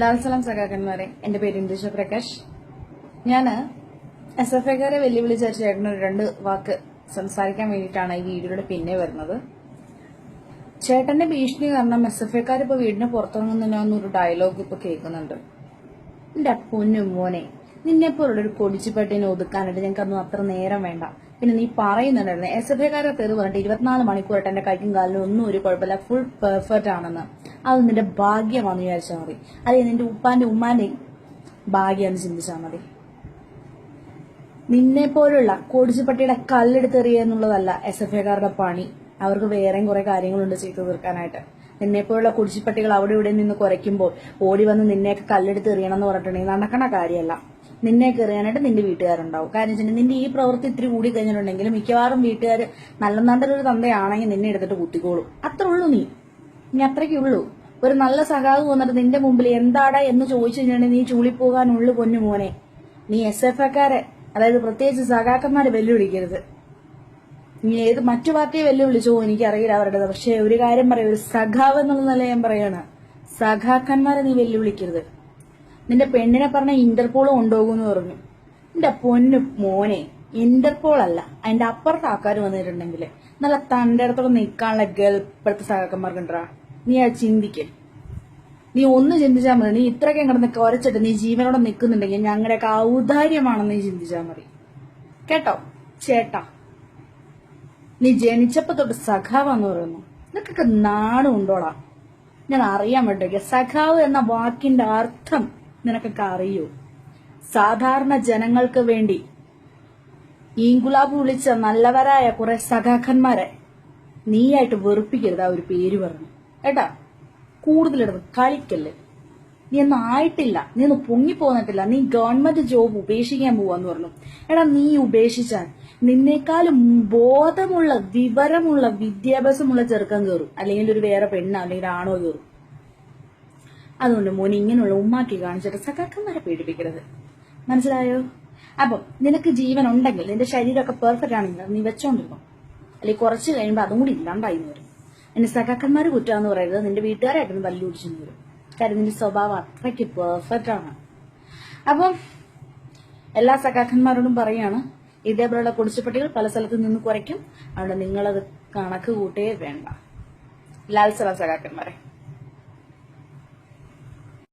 ലാൽ സലാം സഖാക്കന്മാരെ എന്റെ പേര് ഇന്ദുഷ പ്രകാശ്. ഞാൻ എസ് എഫ് ഐക്കാരെ വെല്ലുവിളിച്ച ചേട്ടനൊരു രണ്ട് വാക്ക് സംസാരിക്കാൻ വേണ്ടിയിട്ടാണ് ഈ വീഡിയോയുടെ പിന്നെ വരുന്നത്. ചേട്ടന്റെ ഭീഷണി കാരണം എസ് എഫ് ഐക്കാർ ഇപ്പൊ വീടിന് പുറത്തിറങ്ങുന്നൊരു ഡയലോഗ് ഇപ്പൊ കേൾക്കുന്നുണ്ട്. എന്റെ പൊന്നു മോനെ നിന്നെപ്പോലുള്ളൊരു കൊടിച്ചുപെട്ടിനെ ഒതുക്കാനായിട്ട് ഞങ്ങൾക്കൊന്നും അത്ര നേരം വേണ്ട. പിന്നെ നീ പറയുന്നുണ്ടായിരുന്നു. എസ് എഫ് ഐക്കാരെ തെറി പറഞ്ഞിട്ട് ഇരുപത്തിനാല് മണിക്കൂറായിട്ട് എന്റെ കൈക്കും കാലിനും ഒന്നും ഒരു കുഴപ്പമില്ല. ഫുൾ പെർഫെക്റ്റ് ആണെന്ന്. അത് നിന്റെ ഭാഗ്യമാണെന്ന് വിചാരിച്ചാൽ മതി. അതെ നിന്റെ ഉപ്പാന്റെ ഉമ്മാന്റെയും ഭാഗ്യമെന്ന് ചിന്തിച്ചാൽ മതി. നിന്നെ പോലുള്ള കോടിച്ചുപട്ടിയുടെ കല്ലെടുത്തെറിയുക എന്നുള്ളതല്ല എസ് എഫ് ഐക്കാരുടെ പണി. അവർക്ക് വേറെയും കുറെ കാര്യങ്ങളുണ്ട് ചെയ്തു തീർക്കാനായിട്ട്. നിന്നെ പോലുള്ള കുടിച്ചിപ്പട്ടികൾ അവിടെ ഇവിടെ നിന്ന് കുറയ്ക്കുമ്പോൾ ഓടി വന്ന് നിന്നെയൊക്കെ കല്ലെടുത്ത് എറിയണം എന്ന് പറഞ്ഞിട്ടുണ്ടെങ്കിൽ നടക്കണ കാര്യമല്ല. നിന്നെയൊക്കെ കയറിയാനായിട്ട് നിന്റെ വീട്ടുകാരുണ്ടാവും. കാരണം വെച്ചിട്ടുണ്ടെങ്കിൽ നിന്റെ ഈ പ്രവൃത്തി ഇത്തിരി കൂടി കഴിഞ്ഞിട്ടുണ്ടെങ്കിൽ മിക്കവാറും വീട്ടുകാർ നല്ല നല്ലൊരു തന്തയാണെങ്കിൽ നിന്നെ എടുത്തിട്ട് കുത്തിക്കോളും. അത്ര ഉള്ളൂ നീ. നീ അത്രയ്ക്കേ ഉള്ളൂ. ഒരു നല്ല സഖാവ് വന്നിട്ട് നിന്റെ മുമ്പിൽ എന്താടാ എന്ന് ചോദിച്ചു കഴിഞ്ഞിട്ടുണ്ടെങ്കിൽ നീ ചൂളിപ്പോകാനുള്ളു പൊന്നു മോനെ. നീ എസ് എഫ് എക്കാരെ അതായത് പ്രത്യേകിച്ച് സഖാക്കന്മാരെ വെല്ലുവിളിക്കരുത്. നീ ഏത് മറ്റു പാർട്ടിയെ വെല്ലുവിളിച്ചോ എനിക്കറിയില്ല അവരുടേത് പക്ഷെ ഒരു കാര്യം പറയാം. ഒരു സഖാവ് എന്നുള്ള നില ഞാൻ പറയാണ് സഖാക്കന്മാരെ നീ വെല്ലുവിളിക്കരുത്. നിന്റെ പെണ്ണിനെ പറഞ്ഞ ഇന്റർപോൾ കൊണ്ടുപോകുമെന്ന് പറഞ്ഞു. എന്റെ പൊന്നു മോനെ ഇന്റർപോൾ അല്ല അതിന്റെ അപ്പുറത്ത് ആൾക്കാർ വന്നിട്ടുണ്ടെങ്കിൽ നല്ല തന്റെ അടുത്തോടെ നിൽക്കാനുള്ള ഗൾപ്പടുത്ത സഹാക്കന്മാർക്കുണ്ടാ നീ അത് ചിന്തിക്ക്. നീ ഒന്ന് ചിന്തിച്ചാൽ മതി. നീ ഇത്രയൊക്കെ കിടന്ന് കുറച്ചിട്ട് നീ ജീവനോടെ നിൽക്കുന്നുണ്ടെങ്കിൽ ഞങ്ങളുടെയൊക്കെ ഔദാര്യമാണെന്ന് നീ ചിന്തിച്ചാൽ മതി. കേട്ടോ? ചേട്ടാ. നീ ജനിച്ചപ്പോ തൊട്ട് സഖാവാന്ന് പറയുന്നു. നിനക്കൊക്കെ നാണുണ്ടോടാ? ഞാൻ അറിയാൻ വേണ്ടിയൊക്കെ. സഖാവ് എന്ന വാക്കിന്റെ അർത്ഥം നിനക്കൊക്കെ അറിയൂ സാധാരണ ജനങ്ങൾക്ക് വേണ്ടി ഈങ്കുലാബ് വിളിച്ച നല്ലവരായ കുറെ സഖാക്കന്മാരെ നീയായിട്ട് വെറുപ്പിക്കരുത് ആ ഒരു പേര് പറഞ്ഞു. കേട്ടാ കൂടുതലെടുത്ത് കളിക്കല്ലേ? നീ ഒന്നും ആയിട്ടില്ല. നീ ഒന്ന് പൊങ്ങിപ്പോന്നിട്ടില്ല. നീ ഗവൺമെന്റ് ജോബ് ഉപേക്ഷിക്കാൻ പോവാന്ന് പറഞ്ഞു. എടാ നീ ഉപേക്ഷിച്ചാൽ നിന്നേക്കാളും ബോധമുള്ള വിവരമുള്ള വിദ്യാഭ്യാസമുള്ള ചെറുക്കം കയറും അല്ലെങ്കിൽ ഒരു വേറെ പെണ്ണോ അല്ലെങ്കിൽ ആണോ കയറും അതുകൊണ്ട് മോനെ ഇങ്ങനെയുള്ള ഉമ്മാക്കി കാണിച്ചിട്ട് സഖാക്കന്മാരെ പേടിപ്പിക്കരുത് മനസ്സിലായോ? അപ്പം നിനക്ക് ജീവൻ ഉണ്ടെങ്കിൽ നിന്റെ ശരീരമൊക്കെ പെർഫെക്റ്റ് ആണെങ്കിൽ നീ വെച്ചോണ്ടിരുന്നു? അല്ലെങ്കിൽ കുറച്ച് കഴിയുമ്പോൾ അതും കൂടി ഇല്ലാണ്ടായി വരും. എന്റെ സഖാക്കന്മാർ കുറ്റാന്ന് പറയരുത്. നിന്റെ വീട്ടുകാരായിട്ടൊന്ന് തല്ലു പിടിച്ചെന്ന് വരും. കാര്യം നിന്റെ സ്വഭാവം അത്രയ്ക്ക് പെർഫെക്റ്റ് ആണ്. അപ്പം എല്ലാ സഖാക്കന്മാരോടും പറയാണ് ഇതേപോലെയുള്ള കുടിച്ചുപട്ടികൾ പല സ്ഥലത്തു നിന്ന് കുറയ്ക്കും. അതുകൊണ്ട് നിങ്ങളത് കണക്ക് കൂട്ടേ വേണ്ട. ലാൽ സലാം സഖാക്കന്മാരെ.